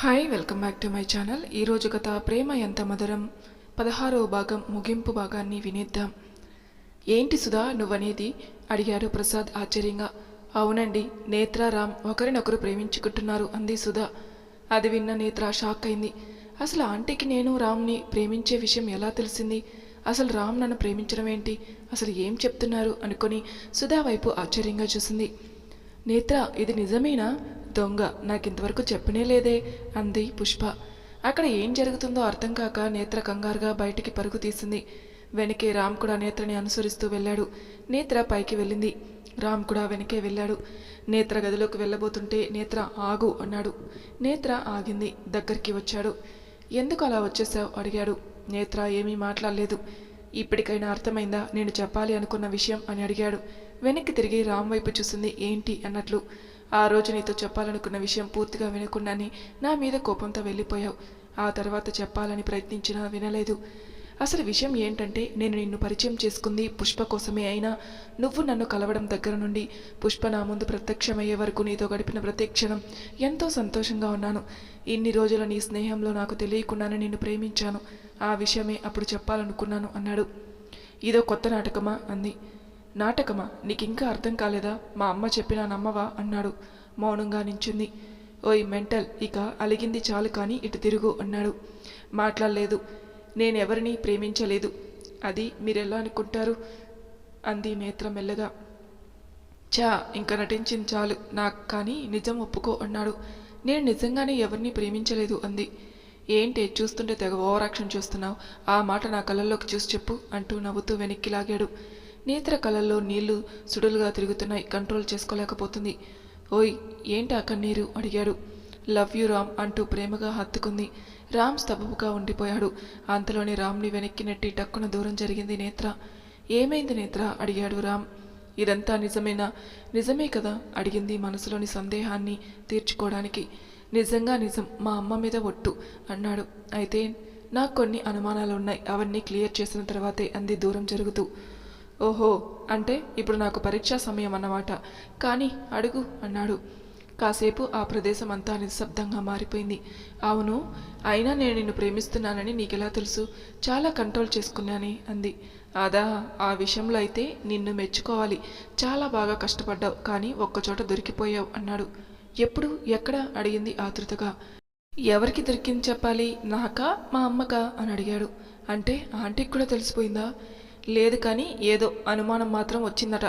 Hi welcome back to my channel ఈరోజు కథ ప్రేమ ఎంత మధురం? పదహారవ భాగం ముగింపు భాగాన్ని వినేద్దాం. ఏంటి సుధా నువ్వనేది? అడిగాడు ప్రసాద్ ఆశ్చర్యంగా. అవునండి నేత్ర రామ్ ఒకరినొకరు ప్రేమించుకుంటున్నారు అంది సుధా. అది విన్న నేత్ర షాక్ అయింది. అసలు ఆంటీకి నేను రామ్ని ప్రేమించే విషయం ఎలా తెలిసింది? అసలు రామ్ నన్ను ప్రేమించడం ఏంటి? అసలు ఏం చెప్తున్నారు? అనుకొని సుధా వైపు ఆశ్చర్యంగా చూసింది. నేత్ర ఇది నిజమేనా? దొంగ. నాకింతవరకు చెప్పనే లేదే అంది పుష్ప. అక్కడ ఏం జరుగుతుందో అర్థం కాక నేత్ర కంగారుగా బయటికి పరుగు తీసింది. వెనకే రామ్ కూడా నేత్రని అనుసరిస్తూ వెళ్ళాడు. నేత్ర పైకి వెళ్ళింది. రామ్ కూడా వెనకే వెళ్ళాడు. నేత్ర గదిలోకి వెళ్ళబోతుంటే నేత్ర ఆగు అన్నాడు. నేత్ర ఆగింది దగ్గరికి వచ్చాడు. ఎందుకు అలా వచ్చేసావు అడిగాడు. నేత్ర ఏమీ మాట్లాడలేదు. ఇప్పటికైనా అర్థమైందా? నేను చెప్పాలి అనుకున్న విషయం అని అడిగాడు. వెనక్కి తిరిగి రామ్ వైపు చూసింది ఏంటి? అన్నట్లు. ఆ రోజు నీతో చెప్పాలనుకున్న విషయం పూర్తిగా వినకుండానే నా మీద కోపంతో వెళ్ళిపోయావు. ఆ తర్వాత చెప్పాలని ప్రయత్నించినా వినలేదు. అసలు విషయం ఏంటంటే నేను నిన్ను పరిచయం చేసుకుంది పుష్ప కోసమే అయినా నువ్వు నన్ను కలవడం దగ్గర నుండి పుష్ప నా ముందు ప్రత్యక్షమయ్యే వరకు నీతో గడిపిన ప్రతి క్షణం ఎంతో సంతోషంగా ఉన్నాను. ఇన్ని రోజుల నీ స్నేహంలో నాకు తెలియకుండానే నిన్ను ప్రేమించాను. ఆ విషయమే అప్పుడు చెప్పాలనుకున్నాను అన్నాడు. ఇదో కొత్త నాటకమా? అంది. నాటకమా? నీకింకా అర్థం కాలేదా? మా అమ్మ చెప్పినా నమ్మవా? అన్నాడు. మౌనంగా నించుంది. ఓయ్ మెంటల్ ఇక అలిగింది చాలు కానీ ఇటు తిరుగు అన్నాడు. మాట్లాడలేదు. నేనెవరిని ప్రేమించలేదు. అది మీరెలా అనుకుంటారు? అంది నేత్ర మెల్లగా. చా ఇంక నటించింది చాలు. నాకు కానీ నిజం ఒప్పుకో అన్నాడు. నేను నిజంగానే ఎవరిని ప్రేమించలేదు అంది. ఏంటి చూస్తుంటే తెగ ఓవరాక్షన్ చూస్తున్నావు? ఆ మాట నా కళ్ళల్లోకి చూసి చెప్పు అంటూ నవ్వుతూ వెనక్కి లాగాడు. నేత్ర కళల్లో నీళ్ళు సుడులుగా తిరుగుతున్నాయి. కంట్రోల్ చేసుకోలేకపోతుంది. ఓయ్ ఏంటి ఆ కన్నీరు? అడిగాడు. లవ్ యూ రామ్ అంటూ ప్రేమగా హత్తుకుంది. రామ్ స్తబ్దుగా ఉండిపోయాడు. అంతలోనే రామ్ని వెనక్కి నెట్టి టక్కున దూరం జరిగింది నేత్ర. ఏమైంది నేత్ర? అడిగాడు రామ్. ఇదంతా నిజమేనా? నిజమే కదా? అడిగింది మనసులోని సందేహాన్ని తీర్చుకోవడానికి. నిజంగా నిజం. మా అమ్మ మీద ఒట్టు అన్నాడు. అయితే నాకు కొన్ని అనుమానాలు ఉన్నాయి అవన్నీ క్లియర్ చేసిన తర్వాతే అంది దూరం జరుగుతూ. ఓహో అంటే ఇప్పుడు నాకు పరీక్షా సమయం అన్నమాట. కానీ అడుగు అన్నాడు. కాసేపు ఆ ప్రదేశం అంతా నిశ్శబ్దంగా మారిపోయింది. అవును అయినా నేను నిన్ను ప్రేమిస్తున్నానని నీకెలా తెలుసు? చాలా కంట్రోల్ చేసుకున్నానే అంది. అదా ఆ విషయంలో అయితే నిన్ను మెచ్చుకోవాలి. చాలా బాగా కష్టపడ్డావు కానీ ఒక్కచోట దొరికిపోయావు అన్నాడు. ఎప్పుడు? ఎక్కడ? అడిగింది ఆతృతగా. ఎవరికి దొరికింది చెప్పాలి? నాకా? మా అమ్మకా? అని అడిగాడు. అంటే ఆంటీకి కూడా తెలిసిపోయిందా? లేదు కానీ ఏదో అనుమానం మాత్రం వచ్చిందట.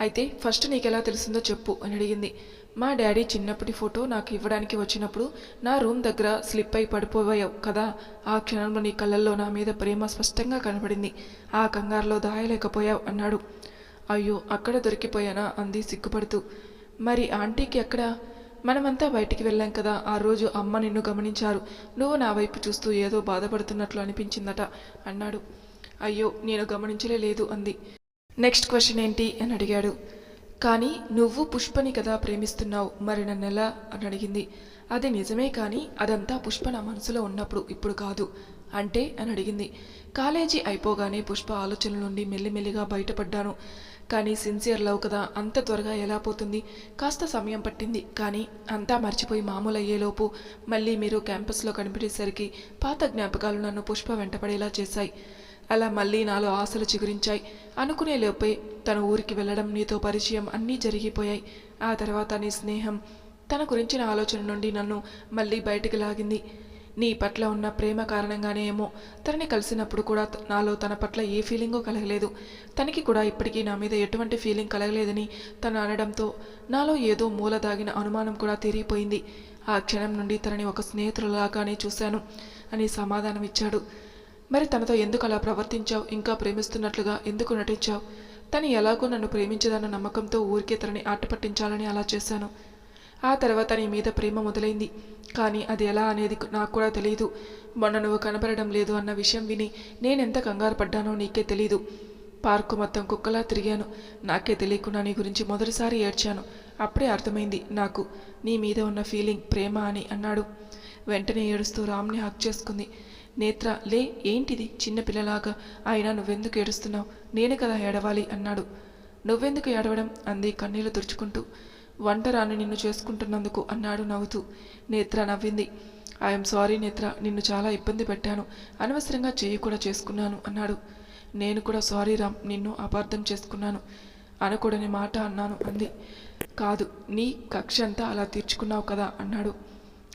అయితే ఫస్ట్ నీకెలా తెలిసిందో చెప్పు అని అడిగింది. మా డాడీ చిన్నప్పటి ఫోటో నాకు ఇవ్వడానికి వచ్చినప్పుడు నా రూమ్ దగ్గర స్లిప్ అయి పడిపోయావు కదా. ఆ క్షణంలో నీ కళ్ళల్లో నా మీద ప్రేమ స్పష్టంగా కనబడింది. ఆ కంగారులో దాయలేకపోయావు అన్నాడు. అయ్యో అక్కడ దొరికిపోయానా అంది సిగ్గుపడుతూ. మరి ఆంటీకి ఎక్కడ? మనమంతా బయటికి వెళ్ళాం కదా. ఆ రోజు అమ్మ నిన్ను గమనించారు. నువ్వు నా వైపు చూస్తూ ఏదో బాధపడుతున్నట్లు అనిపించిందట అన్నాడు. అయ్యో నేను గమనించలే లేదు అంది. నెక్స్ట్ క్వశ్చన్ ఏంటి? అని అడిగాడు. కానీ నువ్వు పుష్పని కదా ప్రేమిస్తున్నావు మరి నన్నెలా అని అడిగింది. అది నిజమే కానీ అదంతా పుష్ప నా మనసులో ఉన్నప్పుడు ఇప్పుడు కాదు అంటే? అని అడిగింది. కాలేజీ అయిపోగానే పుష్ప ఆలోచనల నుండి మెల్లిమెల్లిగా బయటపడ్డాను. కానీ సిన్సియర్ లవ్ కదా అంత త్వరగా ఎలా పోతుంది? కాస్త సమయం పట్టింది కానీ అంతా మర్చిపోయి మామూలు అయ్యేలోపు మళ్ళీ మీరు క్యాంపస్లో కనిపించేసరికి పాత జ్ఞాపకాలు నన్ను పుష్ప వెంటపడేలా చేశాయి. అలా మళ్ళీ నాలో ఆశలు చిగురించాయి. అనుకునే లోపే తన ఊరికి వెళ్ళడం నీతో పరిచయం అన్నీ జరిగిపోయాయి. ఆ తర్వాత నీ స్నేహం తన గురించిన ఆలోచన నుండి నన్ను మళ్ళీ బయటికి లాగింది. నీ పట్ల ఉన్న ప్రేమ కారణంగానే ఏమో తనని కలిసినప్పుడు కూడా నాలో తన పట్ల ఏ ఫీలింగో కలగలేదు. తనకి కూడా ఇప్పటికీ నా మీద ఎటువంటి ఫీలింగ్ కలగలేదని తను అనడంతో నాలో ఏదో మూల దాగిన అనుమానం కూడా తీరిపోయింది. ఆ క్షణం నుండి తనని ఒక స్నేహితులలాగానే చూశాను అని సమాధానం ఇచ్చాడు మరి తనతో ఎందుకు అలా ప్రవర్తించావు? ఇంకా ప్రేమిస్తున్నట్లుగా ఎందుకు నటించావు? తను ఎలాగో నన్ను ప్రేమించదన్న నమ్మకంతో ఊరికే తనని ఆటపట్టించాలని అలా చేశాను. ఆ తర్వాత నీ మీద ప్రేమ మొదలైంది. కానీ అది ఎలా అనేది నాకు కూడా తెలియదు మొన్న నువ్వు కనబడడం లేదు అన్న విషయం విని నేనెంత కంగారు పడ్డానో నీకే తెలీదు. పార్కు మొత్తం కుక్కలా తిరిగాను. నాకే తెలియకుండా నీ గురించి మొదటిసారి ఏడ్చాను. అప్పుడే అర్థమైంది నాకు. నీ మీద ఉన్న ఫీలింగ్ ప్రేమ అని అన్నాడు. వెంటనే ఏడుస్తూ రామ్ని హక్ చేసుకుంది. నేత్ర లే ఏంటిది? చిన్నపిల్లలాగా అయినా నువ్వెందుకు ఏడుస్తున్నావు? నేనే కదా ఏడవాలి అన్నాడు. నువ్వెందుకు ఏడవడం? అంది కన్నీళ్ళు తుడుచుకుంటూ. వంటరాని నిన్ను చేసుకుంటున్నందుకు అన్నాడు నవ్వుతూ. నేత్ర నవ్వింది. ఐఎమ్ సారీ నేత్ర నిన్ను చాలా ఇబ్బంది పెట్టాను. అనవసరంగా చేయి కూడా చేసుకున్నాను అన్నాడు. నేను కూడా సారీ రామ్ నిన్ను అపార్థం చేసుకున్నాను. అనకూడని మాట అన్నాను అంది. కాదు నీ కక్ష అంతా అలా తీర్చుకున్నావు కదా అన్నాడు.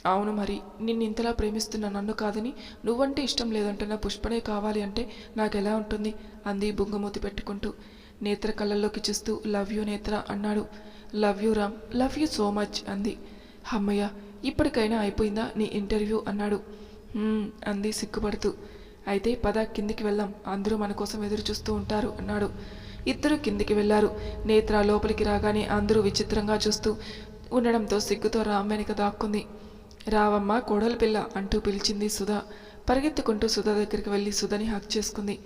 అవును మరి నిన్ను ఇంతలా ప్రేమిస్తున్న నన్ను కాదని నువ్వంటే ఇష్టం లేదంటున్న పుష్పనే కావాలి అంటే నాకెలా ఉంటుంది? అంది బుంగమూతి పెట్టుకుంటూ. నేత్ర కళ్ళల్లోకి చూస్తూ లవ్ యూ నేత్ర అన్నాడు. Love you Ram love you so much అంది. అమ్మయ్య ఇప్పటికైనా అయిపోయిందా నీ ఇంటర్వ్యూ? అన్నాడు. అంది సిగ్గుపడుతూ. అయితే పద కిందికి వెళ్దాం అందరూ మన కోసం ఎదురు చూస్తూ ఉంటారు అన్నాడు. ఇద్దరు కిందికి వెళ్ళారు. నేత్ర లోపలికి రాగానే అందరూ విచిత్రంగా చూస్తూ ఉండడంతో సిగ్గుతో రామ్ వెనుక దాక్కుంది. రావమ్మ కోడలి పిల్ల అంటూ పిలిచింది సుధా. పరిగెత్తుకుంటూ సుధా దగ్గరికి వెళ్ళి సుధని హక్ చేసుకుంది.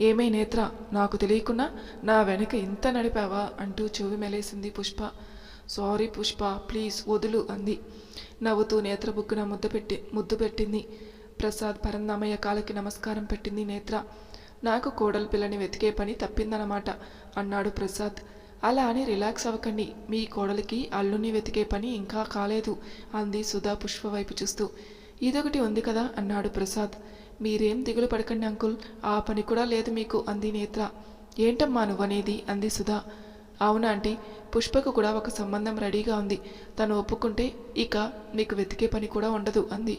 ఏమే నేత్ర నాకు తెలియకుండా నా వెనక ఇంత నడిపావా అంటూ చెవి మెలేసింది పుష్ప. సారీ పుష్ప ప్లీజ్ వదులు అంది. నవ్వుతూ నేత్ర బుక్కున ముద్ద పెట్టి ముద్దు పెట్టింది. ప్రసాద్ పరందామయ్య కాలకి నమస్కారం పెట్టింది నేత్ర. నాకు కోడలి పిల్లని వెతికే పని తప్పిందన్నమాట అన్నాడు ప్రసాద్. అలా అని రిలాక్స్ అవ్వకండి. మీ కోడలికి అల్లుని వెతికే పని ఇంకా కాలేదు అంది సుధా పుష్ప వైపు చూస్తూ. ఇదొకటి ఉంది కదా అన్నాడు ప్రసాద్. మీరేం దిగులు పడకండి అంకుల్ ఆ పని కూడా లేదు మీకు అంది నేత్ర. ఏంటమ్మా నువ్వనేది? అంది సుధా. అవునా ఆంటీ పుష్పకు కూడా ఒక సంబంధం రెడీగా ఉంది. తను ఒప్పుకుంటే ఇక మీకు వెతికే పని కూడా ఉండదు అంది.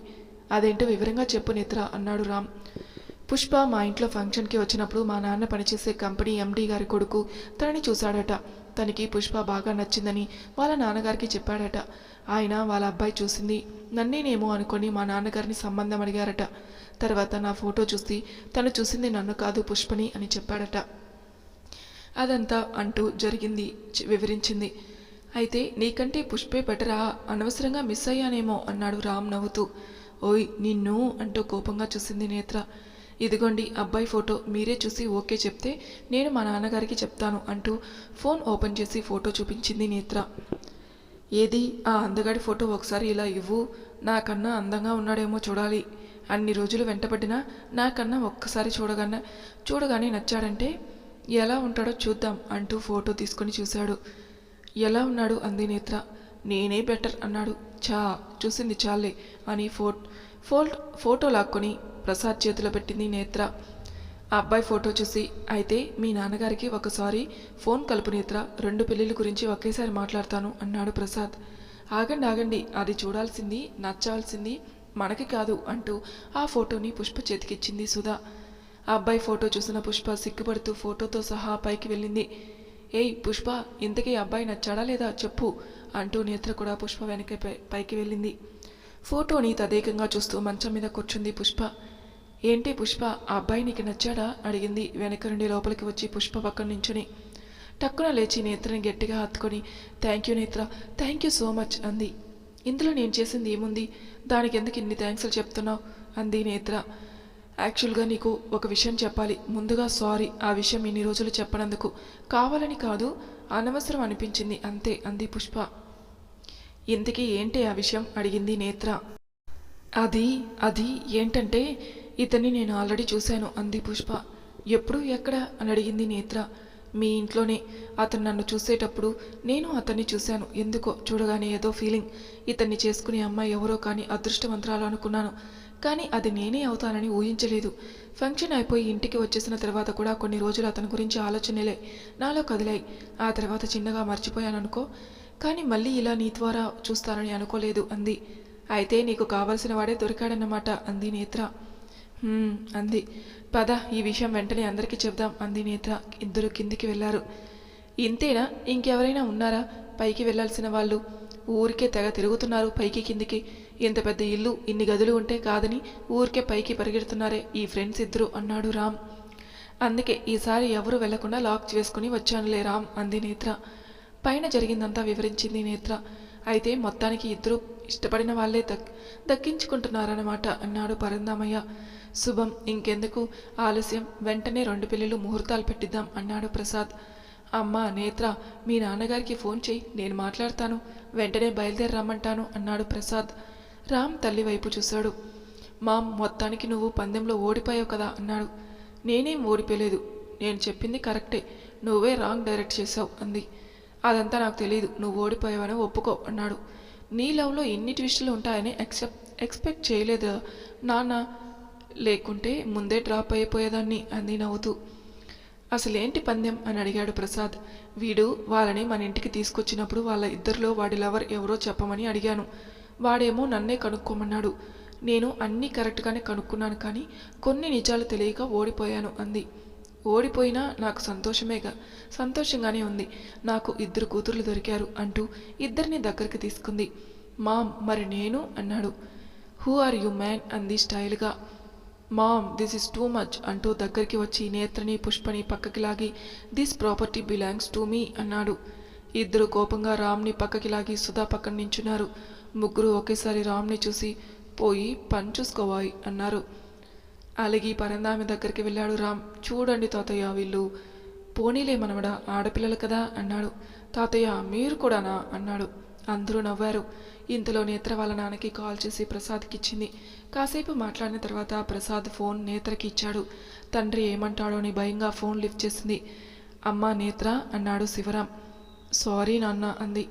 అదేంటో వివరంగా చెప్పు నేత్ర అన్నాడు రామ్. పుష్ప మా ఇంట్లో ఫంక్షన్కి వచ్చినప్పుడు మా నాన్న పనిచేసే కంపెనీ ఎండీ గారి కొడుకు తనని చూశాడట. తనకి పుష్ప బాగా నచ్చిందని వాళ్ళ నాన్నగారికి చెప్పాడట. ఆయన వాళ్ళ అబ్బాయి చూసింది. నన్నేనేమో అనుకొని మా నాన్నగారిని సంబంధం అడిగారట. తర్వాత నా ఫోటో చూసి తను చూసింది నన్ను కాదు పుష్పని అని చెప్పాడట. అదంతా అంటూ జరిగింది చి- వివరించింది. అయితే నీకంటే పుష్పే బెటరా? అనవసరంగా మిస్ అయ్యానేమో అన్నాడు రామ్ నవ్వుతూ. ఓయ్ నిన్ను అంటూ కోపంగా చూసింది నేత్ర. ఇదిగోండి అబ్బాయి ఫోటో మీరే చూసి ఓకే చెప్తే నేను మా నాన్నగారికి చెప్తాను అంటూ ఫోన్ ఓపెన్ చేసి ఫోటో చూపించింది నేత్ర. ఏది? ఆ అందగాడి ఫోటో ఒకసారి ఇలా ఇవ్వు. నాకన్నా అందంగా ఉన్నాడేమో చూడాలి. అన్ని రోజులు వెంటబడినా నాకన్నా ఒక్కసారి చూడగానే చూడగానే నచ్చాడంటే ఎలా ఉంటాడో చూద్దాం అంటూ ఫోటో తీసుకొని చూశాడు. ఎలా ఉన్నాడు? అంది నేత్ర. నేనే బెటర్ అన్నాడు. చా చూసింది చాలే అని ఫో ఫోల్ ఫోటో లాక్కొని ప్రసాద్ చేతిలో పెట్టింది నేత్ర. ఆ అబ్బాయి ఫోటో చూసి అయితే మీ నాన్నగారికి ఒకసారి ఫోన్ కలుపు నేత్ర. రెండు పెళ్ళిళ్ళ గురించి ఒకేసారి మాట్లాడతాను అన్నాడు ప్రసాద్. ఆగండి ఆగండి. అది చూడాల్సింది నచ్చాల్సింది మనకి కాదు అంటూ ఆ ఫోటోని పుష్ప చేతికిచ్చింది సుధా. ఆ అబ్బాయి ఫోటో చూసిన పుష్ప సిగ్గుపడుతూ ఫోటోతో సహా పైకి వెళ్ళింది. ఏయ్ పుష్ప ఇంతకీ ఆ అబ్బాయి నచ్చాడా లేదా చెప్పు అంటూ నేత్ర కూడా పుష్ప వెనక పై- పైకి వెళ్ళింది. ఫోటోని తదేకంగా చూస్తూ మంచం మీద కూర్చుంది పుష్ప. ఏంటి పుష్ప? ఆ అబ్బాయి నీకు నచ్చాడా? అడిగింది. వెనక నుండి లోపలికి వచ్చి పుష్ప పక్కన నించుని. టక్కున లేచి నేత్రని గట్టిగా హత్తుకొని thank you Netra. Thank you so much అంది. ఇందులో నేను చేసింది ఏముంది? దానికి ఎందుకు ఇన్ని థ్యాంక్స్లు చెప్తున్నావు? అంది నేత్ర. యాక్చువల్గా నీకు ఒక విషయం చెప్పాలి. ముందుగా సారీ ఆ విషయం ఇన్ని రోజులు చెప్పనందుకు. కావాలని కాదు అనవసరం అనిపించింది. అంతే అంది పుష్ప. ఇంతకీ ఏంటి ఆ విషయం? అడిగింది నేత్ర. అది అది ఏంటంటే ఇతన్ని నేను ఆల్రెడీ చూశాను అంది పుష్ప. ఎప్పుడు ఎక్కడ? అని అడిగింది నేత్ర. మీ ఇంట్లోనే. అతను నన్ను చూసేటప్పుడు నేను అతన్ని చూశాను. ఎందుకో? చూడగానే ఏదో ఫీలింగ్. ఇతన్ని చేసుకునే అమ్మాయి ఎవరో కానీ అదృష్టవంతరాలు అనుకున్నాను. కానీ అది నేనే అవుతానని ఊహించలేదు. ఫంక్షన్ అయిపోయి ఇంటికి వచ్చేసిన తర్వాత కూడా కొన్ని రోజులు అతని గురించి ఆలోచనలే నాలో కదిలాయి. ఆ తర్వాత చిన్నగా మర్చిపోయాననుకో. కానీ మళ్ళీ ఇలా నీ ద్వారా చూస్తానని అనుకోలేదు అంది. అయితే నీకు కావలసిన వాడే దొరికాడన్నమాట అంది నేత్ర. అంది. పద ఈ విషయం వెంటనే అందరికీ చెప్దాం అంది నేత్ర ఇద్దరు కిందికి వెళ్ళారు ఇంతేనా? ఇంకెవరైనా ఉన్నారా? పైకి వెళ్ళాల్సిన వాళ్ళు. ఊరికే తెగ తిరుగుతున్నారు పైకి కిందికి. ఇంత పెద్ద ఇల్లు ఇన్ని గదులు ఉంటే కాదని ఊరికే పైకి పరిగెడుతున్నారే ఈ ఫ్రెండ్స్ ఇద్దరు అన్నాడు రామ్. అందుకే ఈసారి ఎవరు వెళ్ళకుండా లాక్ చేసుకుని వచ్చానులే రామ్ అంది నేత్ర. పైన జరిగిందంతా వివరించింది నేత్ర. అయితే మొత్తానికి ఇద్దరు ఇష్టపడిన వాళ్ళే దక్ దక్కించుకుంటున్నారన్నమాట అన్నాడు పరందామయ్య. శుభం ఇంకెందుకు? ఆలస్యం వెంటనే రెండు పెళ్ళిళ్ళు ముహూర్తాలు పెట్టిద్దాం అన్నాడు ప్రసాద్. అమ్మ నేత్ర మీ నాన్నగారికి ఫోన్ చేయి నేను మాట్లాడతాను. వెంటనే బయలుదేరి రమ్మంటాను అన్నాడు ప్రసాద్. రామ్ తల్లి వైపు చూశాడు. మామ్ మొత్తానికి నువ్వు పందెంలో ఓడిపోయావు కదా అన్నాడు. నేనేం ఓడిపోలేదు. నేను చెప్పింది కరెక్టే. నువ్వే రాంగ్ డైరెక్ట్ చేసావు అంది. అదంతా నాకు తెలియదు నువ్వు ఓడిపోయావని ఒప్పుకో అన్నాడు. నీ లవ్లో ఎన్ని ట్విస్టులు ఉంటాయని ఎక్సెప్ట్ ఎక్స్పెక్ట్ చేయలేదు నాన్న. లేకుంటే ముందే డ్రాప్ అయిపోయేదాన్ని అంది నవ్వుతూ. అసలేంటి పందెం? అని అడిగాడు ప్రసాద్. వీడు వాళ్ళని మన ఇంటికి తీసుకొచ్చినప్పుడు వాళ్ళ ఇద్దరిలో వాడి లవర్ ఎవరో చెప్పమని అడిగాను. వాడేమో నన్నే కనుక్కోమన్నాడు. నేను అన్నీ కరెక్ట్గానే కనుక్కున్నాను కానీ కొన్ని నిజాలు తెలియక ఓడిపోయాను అంది. ఓడిపోయినా నాకు సంతోషమేగా. సంతోషంగానే ఉంది. నాకు ఇద్దరు కూతుర్లు దొరికారు అంటూ ఇద్దరిని దగ్గరికి తీసుకుంది. మామ్ మరి నేను? అన్నాడు. హూ ఆర్ యు మ్యాన్ అంది స్టైల్గా. Mom this is too much అంటూ దగ్గరికి వచ్చి నేత్రని పుష్పని పక్కకి లాగి this property belongs to me అన్నాడు. ఇద్దరు కోపంగా రామ్ని పక్కకి లాగి సుధా పక్కన నించున్నారు. ముగ్గురు ఒకేసారి రామ్ని చూసి పోయి పని చూసుకోవాయి అన్నారు. అలిగి పరందామి దగ్గరికి వెళ్ళాడు రామ్. చూడండి తాతయ్య వీళ్ళు. పోనీలే మనవడా ఆడపిల్లలు కదా అన్నాడు. తాతయ్య మీరు కూడానా అన్నాడు. అందరూ నవ్వారు. ఇంతలో నేత్ర వాళ్ళ నాన్నకి కాల్ చేసి ప్రసాద్కి ఇచ్చింది. కాసేపు మాట్లాడిన తర్వాత ప్రసాద్ ఫోన్ నేత్రకి ఇచ్చాడు. తండ్రి ఏమంటాడో అని భయంగా ఫోన్ లిఫ్ట్ చేసింది. అమ్మ నేత్ర అన్నాడు శివరాం సారీ నాన్న అంది.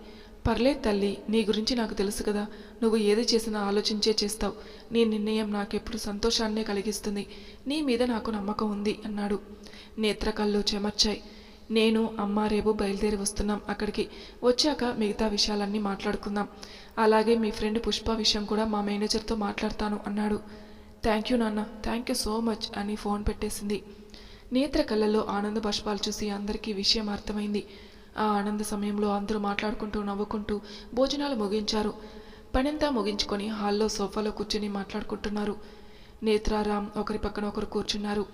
పర్లేదు తల్లి నీ గురించి నాకు తెలుసు కదా. నువ్వు ఏది చేసినా ఆలోచించే చేస్తావు. నీ నిర్ణయం నాకెప్పుడు సంతోషాన్నే కలిగిస్తుంది. నీ మీద నాకు నమ్మకం ఉంది అన్నాడు. నేత్ర కళ్ళు చెమర్చాయి. నేను అమ్మ రేపు బయలుదేరి వస్తున్నాం అక్కడికి. వచ్చాక మిగతా విషయాలన్నీ మాట్లాడుకుందాం. అలాగే మీ ఫ్రెండ్ పుష్ప విషయం కూడా మా మేనేజర్తో మాట్లాడతాను అన్నాడు. థ్యాంక్ యూ నాన్న థ్యాంక్ యూ సో మచ్ అని ఫోన్ పెట్టేసింది. నేత్ర కళ్ళల్లో ఆనంద బాష్పాలు చూసి అందరికీ విషయం అర్థమైంది. ఆ ఆనంద సమయంలో అందరూ మాట్లాడుకుంటూ నవ్వుకుంటూ భోజనాలు ముగించారు. పనంతా ముగించుకొని హాల్లో సోఫాలో కూర్చుని మాట్లాడుకుంటున్నారు. నేత్రారామ్ ఒకరి పక్కన ఒకరు కూర్చున్నారు.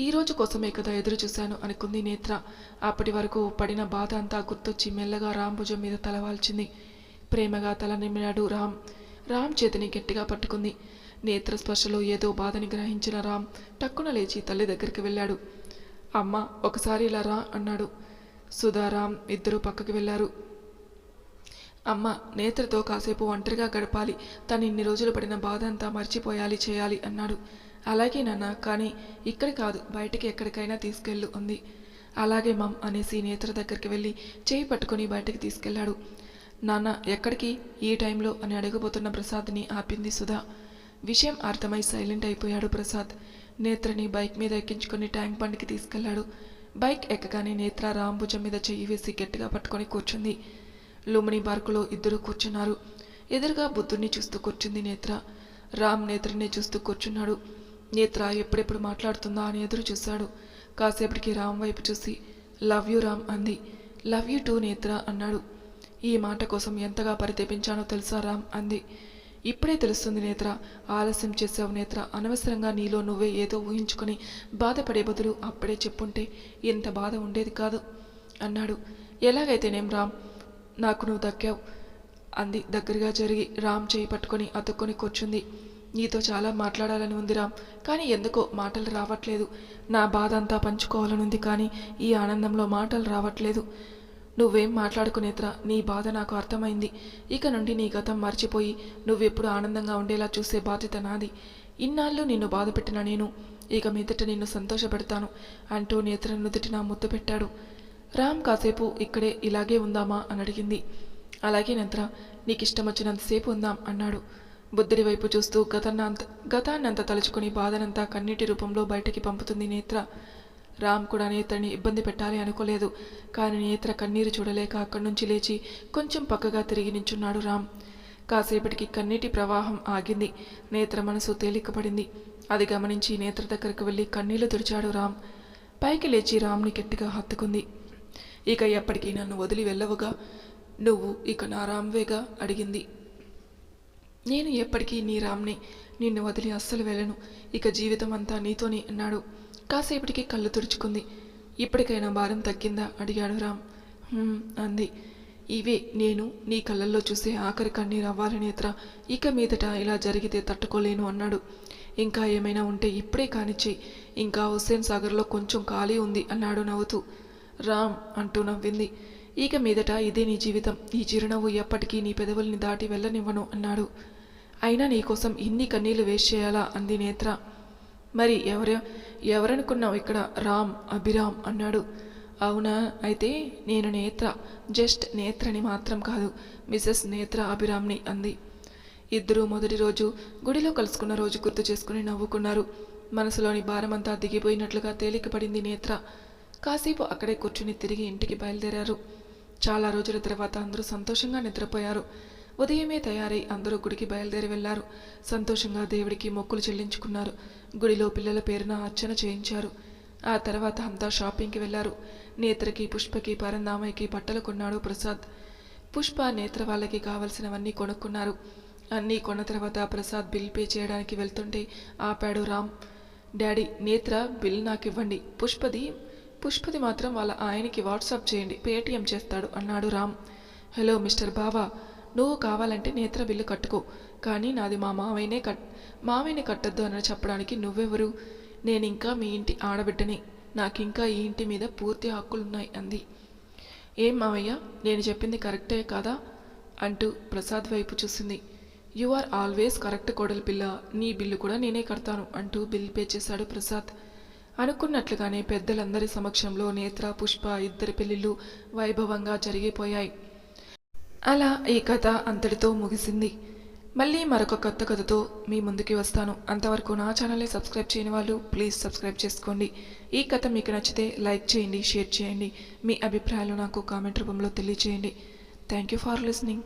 ఈ రోజు కోసమే కదా ఎదురు చూశాను అనుకుంది నేత్ర. అప్పటి వరకు పడిన బాధ అంతా గుర్తొచ్చి మెల్లగా రామ్ భుజం మీద తలవాల్చింది ప్రేమగా తల నిమిడాడు రామ్. రామ్ చేతిని గట్టిగా పట్టుకుంది. నేత్ర స్పర్శలో ఏదో బాధని గ్రహించిన రామ్ టక్కున లేచి తల్లి దగ్గరికి వెళ్ళాడు. అమ్మ ఒకసారి ఇలా రా అన్నాడు. సుధారాం ఇద్దరు పక్కకి వెళ్ళారు. అమ్మ నేత్రతో కాసేపు ఒంటరిగా గడపాలి. తను ఇన్ని రోజులు పడిన బాధ అంతా మర్చిపోయాలి చేయాలి అన్నాడు. అలాగే నాన్న కానీ ఇక్కడ కాదు బయటికి ఎక్కడికైనా తీసుకెళ్ళు ఉంది అలాగే మమ్ అనేసి నేత్ర దగ్గరికి వెళ్ళి చేయి పట్టుకొని బయటికి తీసుకెళ్ళాడు నాన్న ఎక్కడికి? ఈ టైంలో అని అడగబోతున్న ప్రసాద్ని ఆపింది సుధా. విషయం అర్థమై సైలెంట్ అయిపోయాడు ప్రసాద్. నేత్రని బైక్ మీద ఎక్కించుకొని ట్యాంక్ బండికి తీసుకెళ్ళాడు బైక్ ఎక్కగానే నేత్ర రాంభుజం మీద చెయ్యి వేసి గట్టిగా పట్టుకొని కూర్చుంది. లుమిని పార్కులో ఇద్దరు కూర్చున్నారు. ఎదురుగా బుద్ధుడిని చూస్తూ కూర్చుంది నేత్ర. రామ్ నేత్రని చూస్తూ కూర్చున్నాడు. నేత్ర ఎప్పుడెప్పుడు మాట్లాడుతుందా అని ఎదురు చూశాడు. కాసేపటికి రామ్ వైపు చూసి లవ్ యూ రామ్ అంది. లవ్ యూ టూ నేత్ర అన్నాడు. ఈ మాట కోసం ఎంతగా పరితపించానో తెలుసా రామ్ అంది. ఇప్పుడే తెలుస్తుంది నేత్ర ఆలస్యం చేసావు నేత్ర అనవసరంగా నీలో నువ్వే ఏదో ఊహించుకొని బాధపడే బదులు అప్పుడే చెప్పుంటే ఇంత బాధ ఉండేది కాదు. అన్నాడు. ఎలాగైతేనేం రామ్ నాకు నువ్వు దక్కావు అంది దగ్గరగా జరిగి రామ్ చేయి పట్టుకొని అతుక్కొని కూర్చుంది. నీతో చాలా మాట్లాడాలని ఉంది రామ్ కానీ ఎందుకో మాటలు రావట్లేదు. నా బాధ అంతా పంచుకోవాలనుంది కానీ ఈ ఆనందంలో మాటలు రావట్లేదు. నువ్వేం మాట్లాడుకునేత్రా? నీ బాధ నాకు అర్థమైంది. ఇక నుండి నీ గతం మర్చిపోయి నువ్వెప్పుడు ఆనందంగా ఉండేలా చూసే బాధ్యత నాది. ఇన్నాళ్ళు నిన్ను బాధపెట్టిన నేను ఇక మీదట నిన్ను సంతోషపెడతాను అంటూ నేత్ర నుదుటిన ముద్దు పెట్టాడు. రామ్ కాసేపు ఇక్కడే ఇలాగే ఉందామా? అని అడిగింది. అలాగే నేత్ర నీకు ఇష్టం వచ్చినంతసేపు ఉందాం అన్నాడు. బుద్ధుడి వైపు చూస్తూ గతన్నంత గతాన్నంత తలుచుకుని బాధనంతా కన్నీటి రూపంలో బయటకి పంపుతుంది నేత్ర. రామ్ కూడా నేత్రని ఇబ్బంది పెట్టాలి అనుకోలేదు. కానీ నేత్ర కన్నీరు చూడలేక అక్కడి నుంచి లేచి కొంచెం పక్కగా తిరిగి నించున్నాడు రామ్. కాసేపటికి కన్నీటి ప్రవాహం ఆగింది. నేత్ర మనసు తేలికపడింది. అది గమనించి నేత్ర దగ్గరకు వెళ్ళి కన్నీళ్ళు తుడిచాడు రామ్. పైకి లేచి రామ్ని గట్టిగా హత్తుకుంది. ఇక ఎప్పటికీ నన్ను వదిలి వెళ్ళవుగా? నువ్వు ఇక నా రామ్వేగా? అడిగింది. నేను ఎప్పటికీ నీ రామ్ని. నిన్ను వదిలి అస్సలు వెళ్ళను. ఇక జీవితం అంతా నీతోనే అన్నాడు. కాసేపటికి కళ్ళు తుడుచుకుంది ఇప్పటికైనా భారం తగ్గిందా? అడిగాడు రామ్. అంది. ఇవే నేను నీ కళ్ళల్లో చూసే ఆఖరి కన్నీరు అవ్వాలి నేత్ర. ఇక మీదట ఇలా జరిగితే తట్టుకోలేను అన్నాడు. ఇంకా ఏమైనా ఉంటే ఇప్పుడే కానిచ్చేయి ఇంకా హుస్సేన్ సాగర్లో కొంచెం ఖాళీ ఉంది అన్నాడు నవ్వుతూ. రామ్ అంటూ నవ్వింది. ఇక మీదట ఇదే నీ జీవితం. ఈ చిరునవ్వు ఎప్పటికీ నీ పెదవుల్ని దాటి వెళ్ళనివ్వను అన్నాడు. అయినా నీకోసం ఇన్ని కన్నీళ్ళు వేస్ట్ చేయాలా? అంది నేత్ర. మరి ఎవరు ఎవరనుకున్నావు ఇక్కడ? రామ్ అభిరామ్ అన్నాడు. అవునా? అయితే నేను నేత్ర జస్ట్ నేత్రని మాత్రం కాదు మిసెస్ నేత్ర అభిరామ్ని అంది. ఇద్దరూ మొదటి రోజు గుడిలో కలుసుకున్న రోజు గుర్తు చేసుకుని నవ్వుకున్నారు. మనసులోని భారమంతా దిగిపోయినట్లుగా తేలికపడింది నేత్ర. కాసేపు అక్కడే కూర్చుని తిరిగి ఇంటికి బయలుదేరారు. చాలా రోజుల తర్వాత అందరూ సంతోషంగా నిద్రపోయారు. ఉదయమే తయారై అందరూ గుడికి బయలుదేరి వెళ్ళారు. సంతోషంగా దేవుడికి మొక్కులు చెల్లించుకున్నారు. గుడిలో పిల్లల పేరున అర్చన చేయించారు. ఆ తర్వాత అంతా షాపింగ్కి వెళ్ళారు. నేత్రకి పుష్పకి పరందామయ్యకి బట్టలు కొన్నాడు ప్రసాద్. పుష్ప నేత్ర వాళ్ళకి కావలసినవన్నీ కొనుక్కున్నారు. అన్నీ కొన్న తర్వాత ప్రసాద్ బిల్ పే చేయడానికి వెళ్తుంటే ఆపాడు రామ్. డాడీ నేత్ర బిల్ నాకు ఇవ్వండి పుష్పది పుష్పది మాత్రం వాళ్ళ ఆయనకి వాట్సాప్ చేయండి. పేటిఎం చేస్తాడు అన్నాడు రామ్. హలో మిస్టర్ బావా నువ్వు కావాలంటే నేత్ర బిల్లు కట్టుకో కానీ నాది మా మావయ్యనే కట్ మావయ్యని కట్టొద్దు అని చెప్పడానికి నువ్వెవరు? నేను ఇంకా మీ ఇంటి ఆడబిడ్డని నాకింకా ఈ ఇంటి మీద పూర్తి హక్కులున్నాయి అంది. ఏం మావయ్య నేను చెప్పింది కరెక్టే కాదా? అంటూ ప్రసాద్ వైపు చూసింది. యు ఆర్ ఆల్వేస్ కరెక్ట్ కోడలి పిల్ల నీ బిల్లు కూడా నేనే కడతాను అంటూ బిల్ పే చేశాడు ప్రసాద్. అనుకున్నట్లుగానే పెద్దలందరి సమక్షంలో నేత్ర పుష్ప ఇద్దరి పెళ్ళిళ్ళు వైభవంగా జరిగిపోయాయి. అలా ఈ కథ అంతటితో ముగిసింది. మళ్ళీ మరొక కొత్త కథతో మీ ముందుకి వస్తాను. అంతవరకు నా ఛానల్ని సబ్స్క్రైబ్ చేయని వాళ్ళు ప్లీజ్ సబ్స్క్రైబ్ చేసుకోండి. ఈ కథ మీకు నచ్చితే లైక్ చేయండి షేర్ చేయండి. మీ అభిప్రాయాలు నాకు కామెంట్ రూపంలో తెలియచేయండి. Thank you for listening.